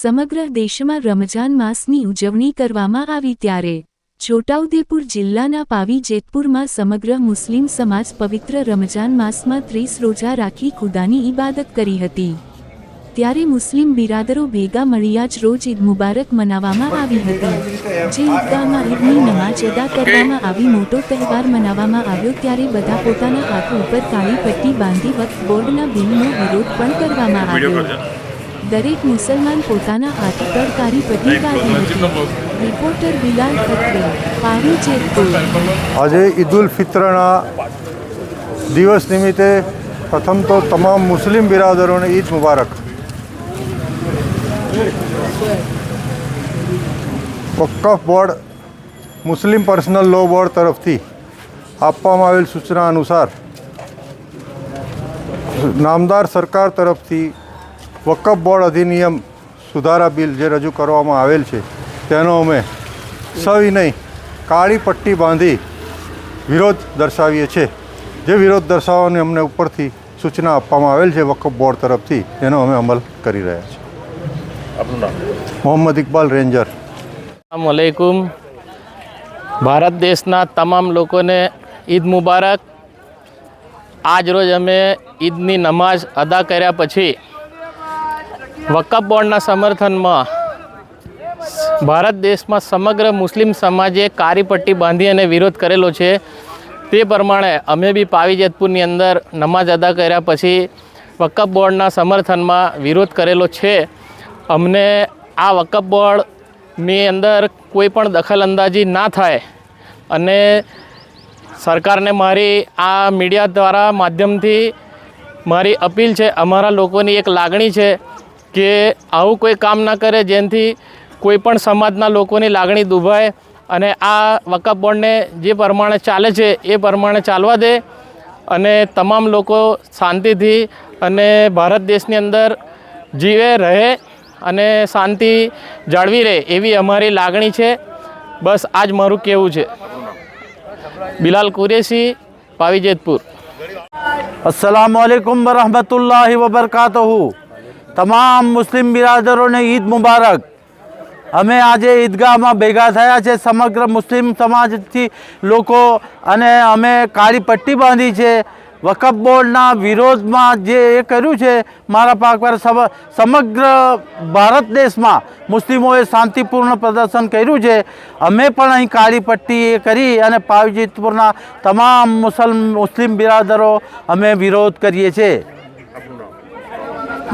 સમગ્ર દેશમાં રમજાન માસની ઉજવણી કરવામાં આવી ત્યારે છોટાઉદેપુર જિલ્લાના પાવી જેતપુરમાં સમગ્ર મુસ્લિમ સમાજ પવિત્ર રમજાન માસમાં ત્રીસ રોજા રાખી ખુદાની ઇબાદત કરી હતી. ત્યારે મુસ્લિમ બિરાદરો ભેગા મળ્યા જ રોજ ઈદ મુબારક મનાવવામાં આવી હતી. જે ઈદગાહમાં ઈદની નમાજ અદા કરવામાં આવી મોટો તહેવાર મનાવવામાં આવ્યો ત્યારે બધા પોતાના હાથ ઉપર કાળી પટ્ટી બાંધી વખત બોર્ડના બિલનો વિરોધ પણ કરવામાં આવ્યો. દરેક મુસલમાન પોતાના હાથ પર કાળી પટ્ટી રિપોર્ટર બિલાલ ખત્રી પારૂ જેતપુર આજે ઈદ ઉલ ફિત્રના દિવસ નિમિત્તે પ્રથમ તો તમામ મુસ્લિમ બિરાદરોને ઈદ મુબારક. Waqf board Muslim personal law board તરફથી આપવામાં આવેલ સૂચના અનુસાર નામદાર સરકાર તરફથી વકફ બોર્ડ અધિનિયમ સુધારા બિલ જે રજૂ કરવામાં આવેલ છે તેનો અમે સવિનય કાળી પટ્ટી બાંધી વિરોધ દર્શાવીએ છીએ. જે વિરોધ દર્શાવવાની અમને ઉપરથી સૂચના આપવામાં આવેલ છે વકફ બોર્ડ તરફથી તેનો અમે અમલ કરી રહ્યા છીએ. આપનું નામ? મોહમ્મદ ઇકબાલ રેન્જર. અસલામુઅલૈકુમ ભારત દેશના તમામ લોકોને ઈદ મુબારક. આજ રોજ અમે ઈદની નમાઝ અદા કર્યા પછી વકફ બોર્ડના સમર્થનમાં ભારત દેશમાં સમગ્ર મુસ્લિમ સમાજે કારીપટ્ટી બાંધી અને વિરોધ કરેલો છે. તે પ્રમાણે અમે બી પાવી જેતપુરની અંદર નમાઝ અદા કર્યા પછી વકફ બોર્ડના સમર્થનમાં વિરોધ કરેલો છે. અમને આ વકફ બોર્ડની અંદર કોઈ પણ દખલઅંદાજી ના થાય અને સરકારને મારી આ મીડિયા દ્વારા માધ્યમથી મારી અપીલ છે. અમારા લોકોની એક લાગણી છે કે આવું કોઈ કામ ના કરે જેનાથી કોઈપણ સમાજના લોકોની લાગણી દુભાય અને આ વકફ બોર્ડને જે પ્રમાણે ચાલે છે એ પ્રમાણે ચાલવા દે અને તમામ લોકો શાંતિથી અને ભારત દેશની અંદર જીવે, રહે અને શાંતિ જાળવી રહે એવી અમારી લાગણી છે. બસ આજ મારું કહેવું છે. બિલાલ કુરેશી, પાવીજેતપુર. અસલામ વરહમતુલ્લાહ વબરકાતહુ. તમામ મુસ્લિમ બિરાદરોને ઈદ મુબારક. અમે આજે ઈદગાહમાં ભેગા થયા છે સમગ્ર મુસ્લિમ સમાજથી લોકો અને અમે કાળી પટ્ટી બાંધી છે. વકફ બોર્ડના વિરોધમાં જે એ કર્યું છે મારા પાક સમ- સમગ્ર ભારત દેશમાં મુસ્લિમોએ શાંતિપૂર્ણ પ્રદર્શન કર્યું છે. અમે પણ અહીં કાળી પટ્ટી એ કરી અને પાવજીતપુરના તમામ મુસલ, મુસ્લિમ બિરાદરો અમે વિરોધ કરીએ છીએ.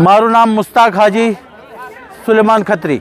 મારું નામ મુસ્તાક હાજી સુલેમાન ખત્રી.